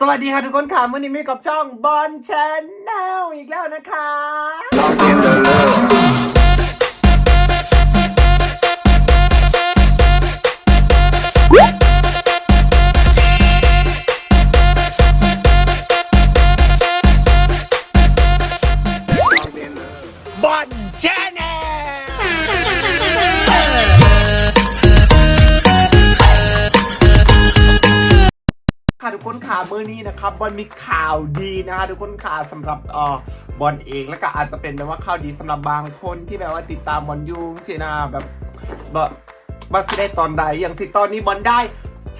สวัสดีค่ะทุกคนค่ะวันนี้มีกับช่องบอลชนแนลอีกแล้วนะคะ่ะเมื่อนี้นะครับบอลมีข่าวดีนะคะทุกคนค่ะสำหรับเอ่อบอลเองแล้วก็อาจจะเป็นแบบว่าข่าวดีสำหรับบางคนที่แบบว่าติดตามบอลอยุงสินะแบบแบบบัสได้ตอนใดอย่างสิตอนนี้บอลได้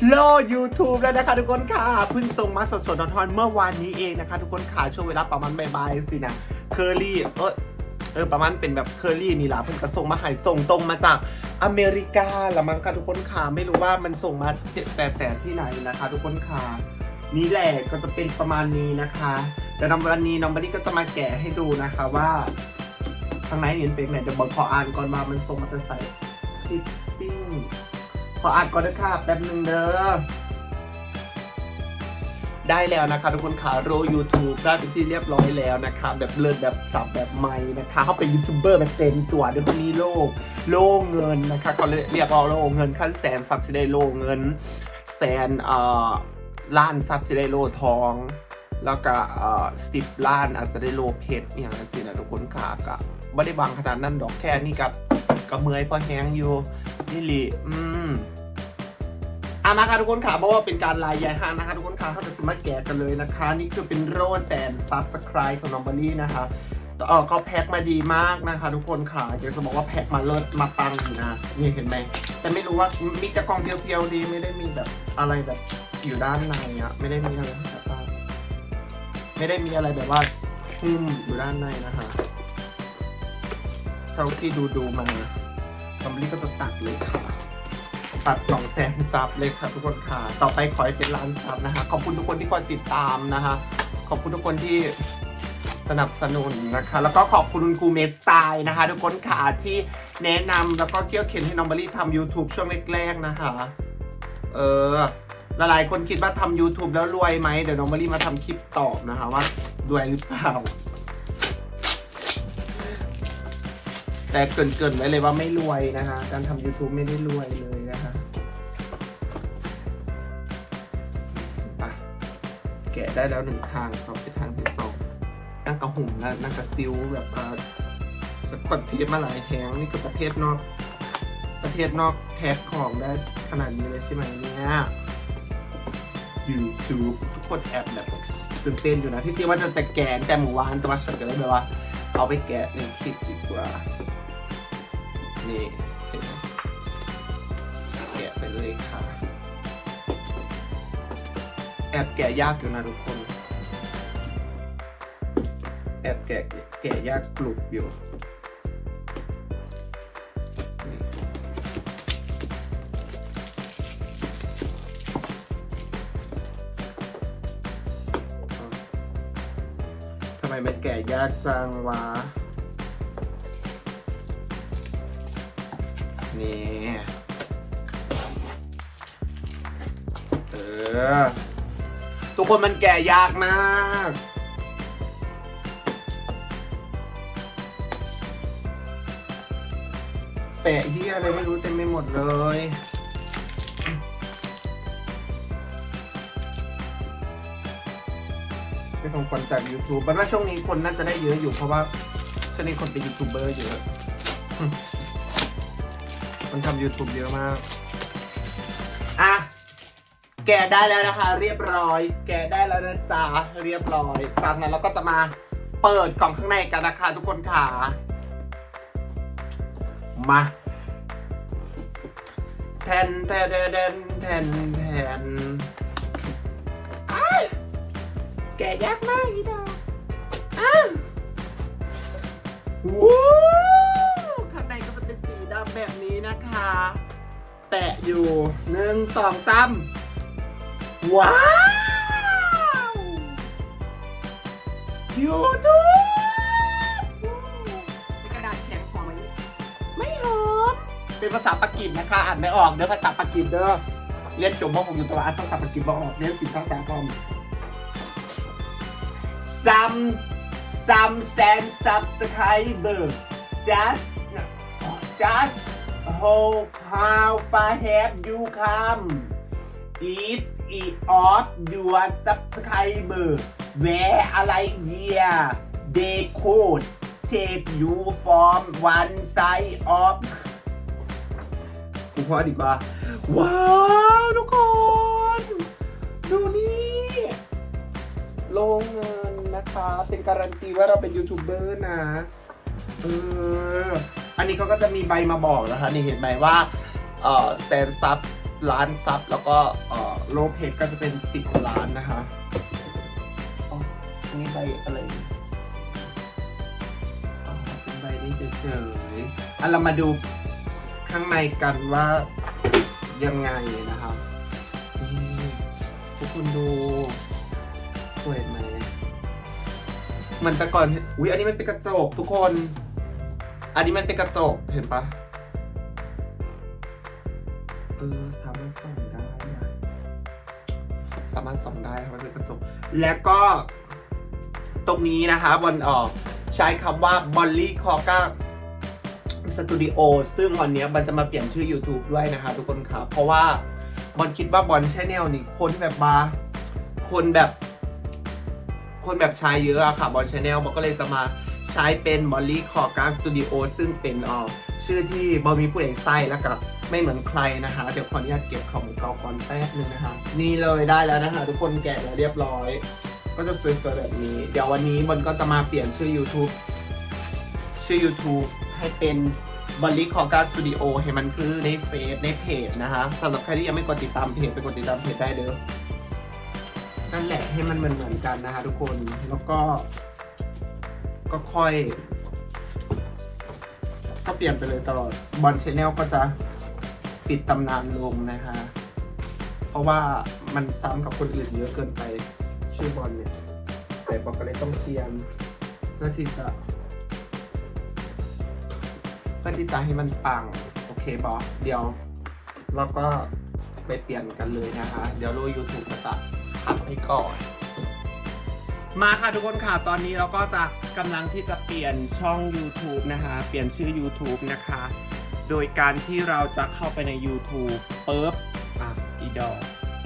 โล YouTube แล้วนะคะทุกคนค่ะเพิ่งส่งมาสดๆร้อนๆเมื่อวานนี้เองนะคะ ทุกคนค่ะช่วงเวลาประมาณบ่ายๆสินะเคอรี่เออเออประมาณเป็นแบบเคอรี่นี่แหละเพิ่งกระส่งมาหายส่งตรงมาจากอเมริกาละมั้งค่ะทุกคนค่ะไม่รู้ว่ามันส่งมาแต่แต่ที่ไหนนะคะ ทุกคนค่ะ นี่แหละก็จะเป็นประมาณนี้นะคะเดี๋ยวน้องวันนี้น้องบันนี่ก็จะมาแกะให้ดูนะคะว่าข้างในนี่เป็นไงเดี๋ยวบอกขออ่านก่อนว่ามันส่งมาจะใส่ชิปปิ้งขออ่านก่อนนะค่ะแป๊บหนึ่งเด้อได้แล้วนะคะทุกคนค่ะโร YouTube ได้เป็นที่เรียบร้อยแล้วนะคะแบบเลิศแบบสับแบบใหม่นะคะเขาเป็นยูทูบเบอร์แบบเต็มตัวด้วยคนนี้โลก โล่เงินนะคะเขาเรียกว่าโล่เงินขั้นแสนซับสิได้โล่เงิน แสนเอ่อ ล้านซับสิได้โลทอง แล้วก็สิบล้านอาจจะได้โลเพชรอย่างนั้นสินะทุกคนค่ะก็ไม่ได้บางขนาดนั้นดอกแค่นี้กับกระเมอยพอแห้งอยู่นี่ลีอืมอามาค่ะทุกคนค่ะเพราะว่าเป็นการลายยายห้างนะคะ ทุกคนค่ะเขาจะสามารแกะกันเลยนะคะ นี่คือเป็นโรแซนซับสไครต์ของน้องบัลลี่นะคะ เออเขาแพ็คมาดีมากนะคะ ทุกคนค่ะอยากจะบอกว่าแพ็คมาเลิศมาปังอยู่นะนี่เห็นไหมแต่ไม่รู้ว่ามีแต่กล่องเพียวๆดีไม่ได้มีแบบอะไรแบบอยู่ด้านในอะไม่ได้มีอะไรแบบว่าไม่ได้มีอะไรแบบว่าหุ้มอยู่ด้านในนะคะเท่าที่ดูดูๆมาน้องบัลลี่ก็จะตัดเลยค่ะตัดสองแสนซับเลยค่ะทุกคนค่ะ ต่อไปขอให้เป็นล้านซับนะคะ ขอบคุณทุกคนที่คอยติดตามนะคะ ขอบคุณทุกคนที่ สนับสนุนนะคะ แล้วก็ขอบคุณคุณครูเมสไตล์นะคะ ทุกคนค่ะที่แนะนำแล้วก็เกี่ยวเข็นให้น้องบารี่ทำ YouTube ช่วงแรกๆนะคะ เออหลายๆคนคิดว่าทำ YouTube แล้วรวยไหมเดี๋ยวน้องบารี่มาทำคลิปตอบนะคะว่ารวยหรือเปล่า แต่เกินๆไว้เลยว่าไม่รวยนะคะ การทำ YouTube ไม่ได้รวยเลยนะคะแกะได้แล้วหนึ่งทางต่อไปทาง กระหุ่มนะนั่งกระซิวแบบเอ่อสกดเทปมาหลายแหงนี่คือประเทศนอก ประเทศนอกแพ็คของได้ขนาดนี้เลยใช่ไหมเนี่ย YouTube ทุกคนแอบแบบตื่นเต้นอยู่นะที่จริงว่าจะแต่แกะแต่หมู่วานแต่ว่าฉันก็เลยแบบว่า เอาไปแกะในคลิปดีกว่า นี่เห็นไหมแกะไปเลยค่ะ แอบแกะยากอยู่นะทุกคนแอบแกะแกะยากกลุบอยู่ทำไมมันแกะยากจังวะนี่เออทุกคนมันแก่ยากมาก ปะเฮียอะไรไม่รู้เต็มไปหมดเลย เป็นของขวัญจาก YouTube บันว่าช่วงนี้คนน่าจะได้เยอะอยู่เพราะว่าช่วงนี้คนเป็นยูทูบเบอร์เยอะ มันทำ YouTube เยอะมาก อะ แกะได้แล้วนะคะ เรียบร้อย แกะได้แล้วนะจ๊ะเรียบร้อย จากนั้นเราก็จะมาเปิดกล่องข้างในกันนะคะทุกคนค่ะ มาแทนแทนแทนแทนแทนอ้ายแกะยากมากอีดอกอ้าวว้าวข้างในก็จะเป็นสีดำแบบนี้นะคะแตะอยู่หนึ่งสองสามว้าวยูทูบ เป็นภาษาปากีสนะคะอ่านไม่ออกเด้อภาษาปากีสเด้อเรียนจบม .6 อยู่แต่ว่าอ่านภาษาปากีสบ่ออกเรียนติดภาษาพอมซัมซัมแซนซับสไครเบอร์จัสจัสโฮ how how far have you come is it of your subscriber where อะไรเยีย they could take you from one side พ่อดีกว่า ว้าวทุกคน ดูนี่ลงเงินนะคะ เป็นการันตีว่าเราเป็นยูทูบเบอร์นะ เออ อันนี้เขาก็จะมีใบมาบอกนะคะ นี่เห็นไหมว่า เอ่อแสนซับล้านซับแล้วก็เอ่อโลเพจก็จะเป็นสิบล้านนะคะอ๋อนี่ใบอะไรอ๋อเป็นใบนี้เฉยๆอันเรามาดู ข้างในกันว่ายังไงนะครับนี่ทุกคนดูสวยไหมเหมันแต่ก่อนเห็นอุ้ยอันนี้มันเป็นกระจกทุกคน อันนี้มันเป็นกระจกเห็นปะเออสามารถส่องได้นะสามารถส่องได้ครับมันเป็นกระจกแล้วก็ตรงนี้นะคะบนออกใช้คำว่าบอลลี่คอก้า สตูดิโอซึ่งวันนี้ยมันจะมาเปลี่ยนชื่อ YouTube ด้วยนะคะทุกคนครับ เพราะว่าบอลคิดว่าบอลชแนลนี่คนแบบมาคนแบบ คนแบบใช้เยอะอะค่ะบอลชแนลมันก็เลยจะมาใช้เป็นบอลลี่คอการสตูดิโอซึ่งเป็นออชื่อที่บอลมีผู้เอกไส้แล้วก็ไม่เหมือนใครนะคะเดี๋ยวขออนุญาตเก็บของเก่าก่อนแป๊บนึงนะคะนี่เลยได้แล้วนะคะทุกคนแกะแล้วเรียบร้อย ก็จะสวยๆแบบนี้ เดี๋ยววันนี้บอลก็จะมาเปลี่ยนชื่อ YouTube ชื่อ YouTube ให้เป็น บอลลี่คอการสตูดิโอให้มันคือในเฟซในเพจนะคะสำหรับใครที่ยังไม่กดติดตามเพจไปกดติดตามเพจได้เด้อนั่นแหละให้มันเหมือนเหมือนกันนะคะทุกคนแล้วก็ ก็ค่อย ก็เปลี่ยนไปเลยตลอดบอลชแนลก็จะปิดตำนานลงนะคะเพราะว่ามันซ้ำกับคนอื่นเยอะเกินไปชื่อบอลเนี่ยแต่บอกก็เลยต้องเปลี่ยนเพื่อที่จะ พื่อที่จะให้มันปัง โอเคบอสเดี๋ยวเราก็ไปเปลี่ยนกันเลยนะคะ เดี๋ยวโลยูทูบจะพักไปก่อน มาค่ะทุกคนค่ะ ตอนนี้เราก็จะกำลังที่จะเปลี่ยนช่อง YouTube นะคะ เปลี่ยนชื่อ YouTube นะคะ โดยการที่เราจะเข้าไปใน YouTube ปุ๊บ อะ อีดอ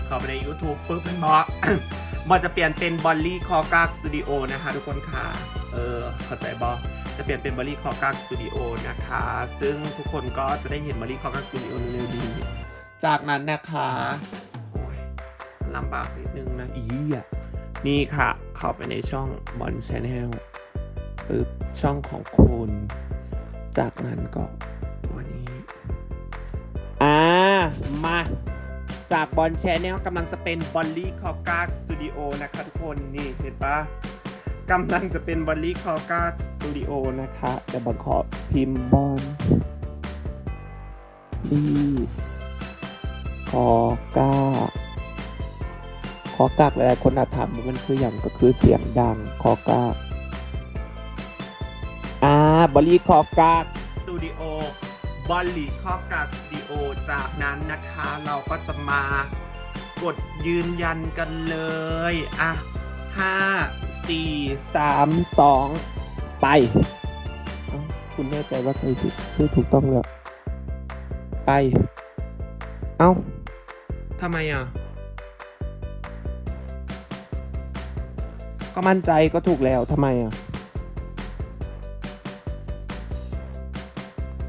เข้าไปใน YouTube ปุ๊บมันบอกมันจะเปลี่ยนเป็นบอลลี่คอกากสตูดิโอนะคะ ทุกคนค่ะ เออเข้าใจบอส จะเปลี่ยนเป็นบอลลี่คอกากสตูดิโอนะคะ ซึ่งทุกคนก็จะได้เห็นบอลลี่คอกากสตูดิโอเร็วๆนี้จากนั้นนะคะ โอ้ยลำบากนิดนึงนะอีอะนี่ค่ะ เข้าไปในช่องบอลชแนลปึ๊บช่องของคุณ จากนั้นก็ตัวนี้ อ่า มา จากบอลแชนแนลกำลังจะเป็นบอลลี่คอกาสตูดิโอนะคะทุกคน นี่เห็นปะ กำลังจะเป็นบอลลี่คอกาสตูดิโอนะคะแต่บอลขอพิมพ์บอลลี่คอกาคอกากหลายๆคนอาจถามว่ามันคืออย่างก็คือเสียงดังคอกากอ่าบอลลี่คอกากสตูดิโอบอลลี่คอกากสตูดิโอจากนั้นนะคะเราก็จะมากดยืนยันกันเลย อะห้า สี่สามสองไป คุณแน่ใจว่าใช่ชื่อถูกต้องแล้ว ไป เอ้าทำไมอะ ก็มั่นใจก็ถูกแล้วทำไมอะ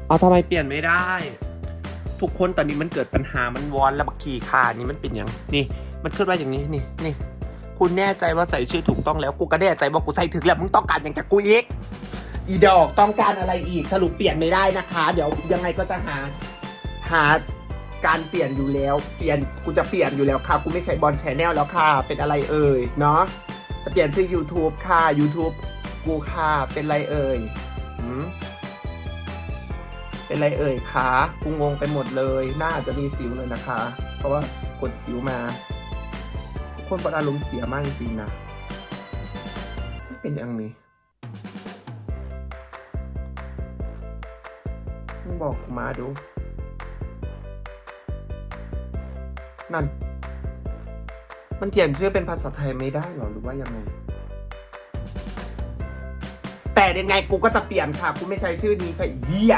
เอาทำไมเปลี่ยนไม่ได้ ทุกคนตอนนี้มันเกิดปัญหามันวอนแล้วบักขี่ขานี่มันเป็นอย่างนี่ มันขึ้นมาอย่างนี้นี่นี่ คุณแน่ใจว่าใส่ชื่อถูกต้องแล้วกูก็แน่ใจว่ากูใส่ถึงแล้วมึงต้องการอย่างจากกูอีกอีดอกต้องการอะไรอีกสรุปเปลี่ยนไม่ได้นะคะ เดี๋ยวยังไงก็จะหาหาการเปลี่ยนอยู่แล้ว เปลี่ยนกูจะเปลี่ยนอยู่แล้วค่ะกูไม่ใช่บอลแชนแนลแล้วค่ะ เป็นอะไรเอ่ยเนาะจะเปลี่ยนชื่อ YouTube ค่ะ YouTube กูค่ะเป็นไรเอ่ยเป็นไรเอ่ยคะกูงงไปหมดเลย น่าจะมีสิวเลยนะคะ เพราะว่ากดสิวมา คนปอารมณ์เสียมากจริงๆนะไม่เป็นอย่างนี้มึงบอกมาดู นั่น มันเขียนชื่อเป็นภาษาไทยไม่ได้หรอหรือว่ายังไง แต่ยังไงกูก็จะเปลี่ยนค่ะ กูไม่ใช้ชื่อนี้ค่ะอีเหี้ย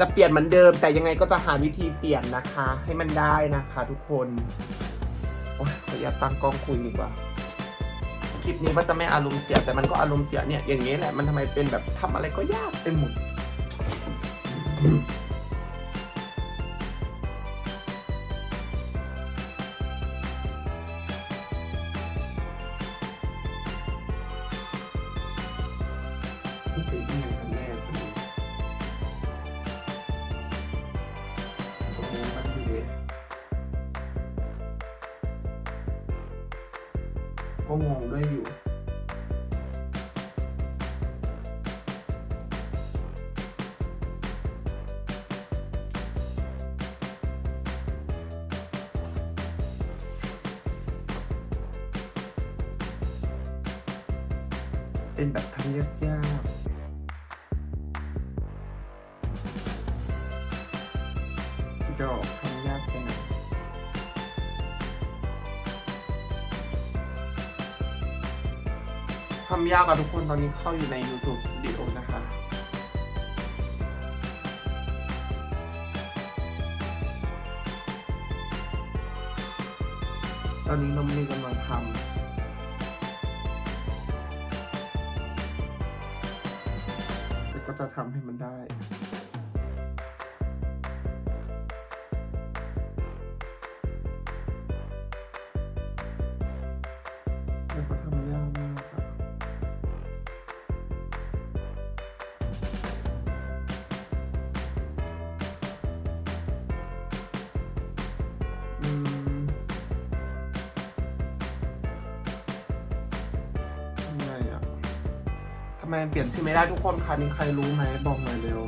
จะเปลี่ยนเหมือนเดิม แต่ยังไงก็จะหาวิธีเปลี่ยนนะคะ ให้มันได้นะคะทุกคนโอ๊ยขออนุญาตตั้งกล้องคุยดีกว่า คลิปนี้ว่าจะไม่อารมณ์เสียแต่มันก็อารมณ์เสียเนี่ยอย่างนี้แหละมันทำไมเป็นแบบทำอะไรก็ยากไปหมดเป็นยังไง เป็นแบบทำยากๆดอกทำยากไปหน่อยทำยากอะทุกคนตอนนี้เข้าอยู่ใน YouTube Studio นะคะ ตอนนี้น้องมีกำลังทำ จะทำให้มันได้แล้วก็ทำยาก ทำไมเปลี่ยนชื่อไม่ได้ทุกคนคะมีใครรู้ไหมบอกหน่อยเร็ว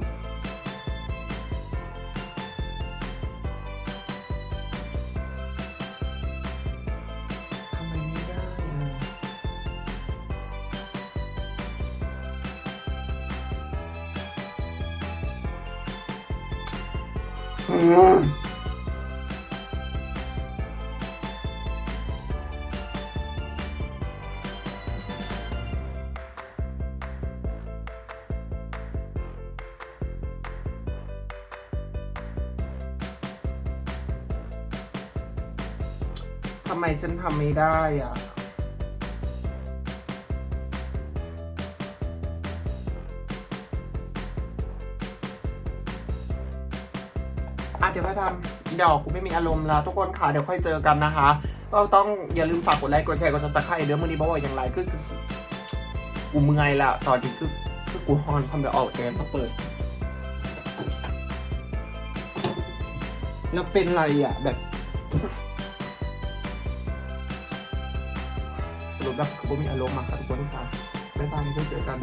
ทำไมฉันทำไม่ได้อะ อะเดี๋ยวค่อยทำอีดอกกูไม่มีอารมณ์ล้วทุกคนค่ะ เดี๋ยวค่อยเจอกันนะคะ ก็ต้องอย่าลืมฝากกดไลค์กดแชร์กดซับสไครต์เดี๋ยวมือนี้บอกว่าอย่างไรคือกูเมื่อยล้วตอนนี้คือคือกูฮอนความแบบออกแอร์มาเปิด แล้วเป็นไรอะแบบ สรุปแล้วคือบ่มีอารมณ์มากครับทุกคนค่ะบ๊ายบายไว้เจอกัน